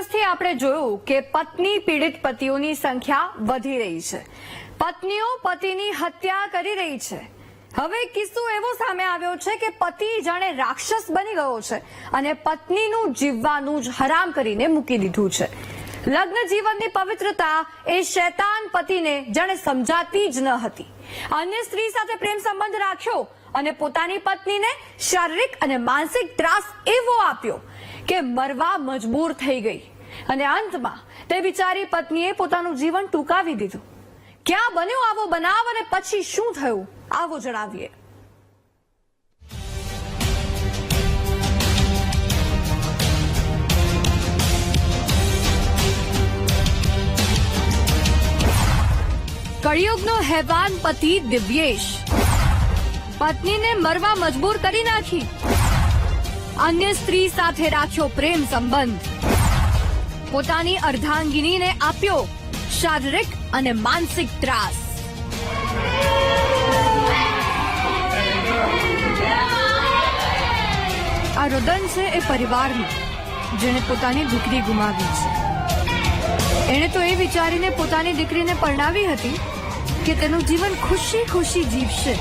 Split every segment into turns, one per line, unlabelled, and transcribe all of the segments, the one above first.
દિવસથી આપણે જોયું કે પત્ની પીડિત પતિઓની સંખ્યા વધી રહી છે. પત્નીઓ પતિની હત્યા કરી રહી છે. હવે કિસ્સો એવો સામે આવ્યો છે કે પતિ જાણે રાક્ષસ બની ગયો છે અને પત્નીનું જીવવાનું જ હરામ કરીને મૂકી દીધું છે. લગ્ન જીવનની પવિત્રતા એ શૈતાન પતિને જાણે સમજાતી જ ન હતી. અન્ય સ્ત્રી સાથે પ્રેમ સંબંધ રાખ્યો અને પોતાની પત્નીને શારીરિક અને માનસિક ત્રાસ એવો આપ્યો કે મરવા મજબૂર થઈ ગઈ. અને અંતમાં તે બિચારી પત્નીએ પોતાનું જીવન ટૂંકાવી દીધું. ક્યાં બન્યો આવો બનાવ અને પછી શું થયું? આવો જણાવીએ. કળિયુગનો હેવાન પતિ દિવ્યેશ. પત્નીને મરવા મજબૂર કરી નાખી. અન્ય સ્ત્રી સાથે રાખ્યો પ્રેમ સંબંધ. પોતાની અર્ધાંગિનીને આપ્યો શારીરિક અને માનસિક ત્રાસ. આ રુદન છે એ પરિવારનું જેણે પોતાની દીકરી ગુમાવી છે. એણે તો એ વિચારીને પોતાની દીકરીને પરણાવી હતી કે તેનું જીવન ખુશી ખુશી જીવશે.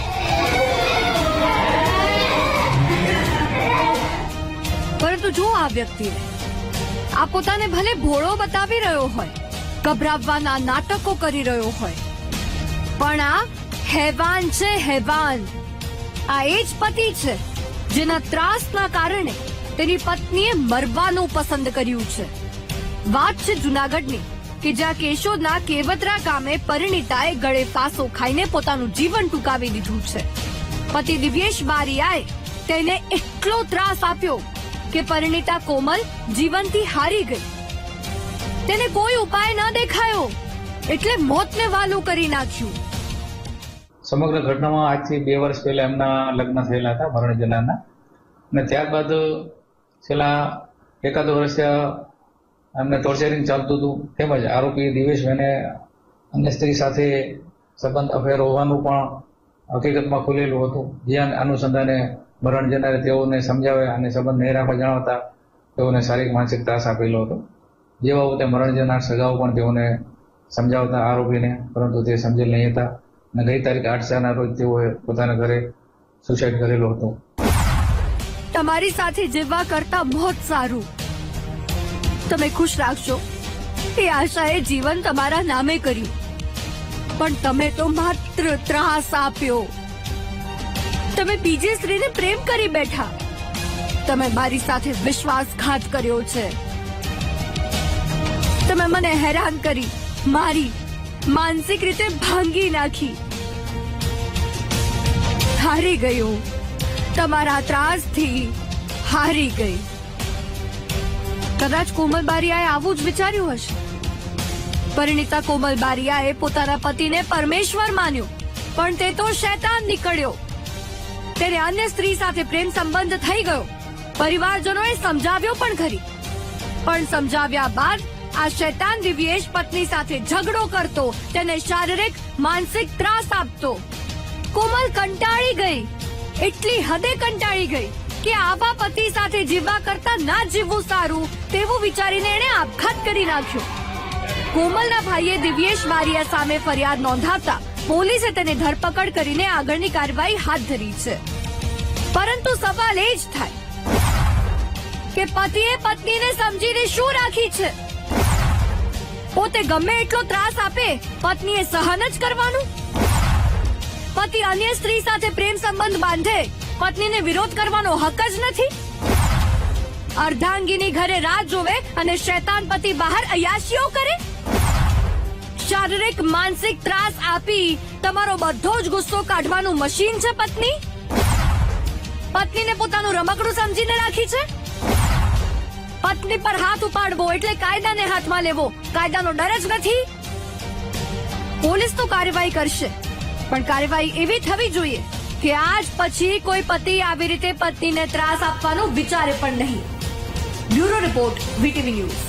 પરંતુ જો આ વ્યક્તિને આ પોતાને ભલે ભોળો બતાવી રહ્યો હોય, ગભરાવવાના નાટકો કરી રહ્યો હોય, પણ આ હેવાન છે હેવાન. આ એ જ પતિ છે, જેના ત્રાસના કારણે તેની પત્નીએ મરવાનું પસંદ કર્યું છે. વાત છે જુનાગઢની, કે જ્યાં કેશોદના કેવતરા ગામે પરિણીતાએ ગળે ફાંસો ખાઈને પોતાનું જીવન ટૂંકાવી દીધું છે. પતિ દિવ્યેશ બારીયાએ તેને એટલો ત્રાસ આપ્યો કે પરિણીતા કોમલ જીવનથી હારી ગઈ. તેને કોઈ ઉપાય ન દેખાયો, એટલે મોતને વાલું કરી નાખ્યું.
સમગ્ર ઘટનામાં આજથી બે વર્ષ પહેલા એમના લગ્ન થયેલા હતા મરણ જિલ્લાના અને ત્યારબાદ છેલ્લા એકાદ વર્ષ એમને ટોર્ચરિંગ ચાલતું હતું, તેમજ આરોપી દિવેશભાઈને અન્ય સ્ત્રી સાથે સંબંધ અફેર હોવાનું પણ હકીકતમાં ખુલેલું હતું. જે અનુસંધાને મરણ જનારે તેઓને સમજાવે અને સંબંધ નહીં રાખવા જણાવતા તેઓને શારીરિક માનસિક ત્રાસ આપેલો હતો. જે બાબતે મરણ જનાર સગાઓ પણ તેઓને સમજાવતા આરોપીને, પરંતુ તે સમજેલ નહીં હતા અને ગઈ તારીખ આઠ ચારના રોજ તેઓએ પોતાના ઘરે સુસાઇડ કરેલો હતો.
તમારી સાથે જીવવા કરતા મોત સારું. તમે ખુશ રાખશો એ આશાએ જીવન તમારા નામે કર્યું. પણ તમે તો માત્ર ત્રાસ આપ્યો. તમે બીજી સ્ત્રીને પ્રેમ કરી બેઠા. તમે મારી સાથે વિશ્વાસઘાત કર્યો છે. તમે મને હેરાન કરી, મારી માનસિક રીતે ભાંગી નાખી. હારી ગયું. તમારા ત્રાસથી હારી ગઈ. કદાચ કોમલ બારિયાએ આવું જ વિચાર્યું હશે? પરિણીતા કોમલ બારિયાએ પોતાના પતિને પરમેશ્વર માન્યો. પણ તે તો શૈતાન નીકળ્યો. તેને અન્ય સ્ત્રી સાથે પ્રેમ સંબંધ થઈ ગયો. પરિવારજનોએ સમજાવ્યો પણ ખરી. પણ સમજાવ્યા બાદ આ શૈતાન દિવ્યેશ પત્ની સાથે ઝઘડો કરતો, તેને શારીરિક, માનસિક ત્રાસ આપતો. કોમલ કંટાળી ગઈ. એટલી હદે કંટાળી ગઈ કે આવા પતિ સાથે જીવવા કરતા ના જીવવું સારું તેવું વિચારીને એણે આપઘાત કરી નાખ્યો. કોમલના ભાઈએ દિવ્યેશ બારિયા સામે ફરિયાદ નોંધાવતા પોલીસે તેને ધરપકડ કરીને આગળની કાર્યવાહી હાથ ધરી છે. પરંતુ સવાલ એ જ થાય કે પતિએ પત્નીને સમજીને શું રાખી છે? પોતે ગમે એટલો ત્રાસ આપે, પત્નીએ સહન જ કરવાનું? પતિ અન્ય સ્ત્રી સાથે પ્રેમ સંબંધ બાંધે, પત્નીને વિરોધ કરવાનો હક જ નથી? અર્ધાંગીની ઘરે રાહ જોવે અને શૈતાન પતિ બહાર અયાશીઓ કરે? શારીરિક, માનસિક ત્રાસ આપી તમારો બધો જ ગુસ્સો કાઢવાનું મશીન છે પત્ની? પત્નીને પોતાનું રમકડું સમજીને રાખી છે? પત્ની પર હાથ ઉપાડવો એટલે કાયદાને હાથમાં લેવો. કાયદાનો ડર જ નથી. પોલીસ તો કાર્યવાહી કરશે. પણ કાર્યવાહી એવી થવી જોઈએ કે આજ પછી કોઈ પતિ આવી રીતે પત્નીને ત્રાસ આપવાનું વિચારે પણ નહીં. Bureau Report, VTV News.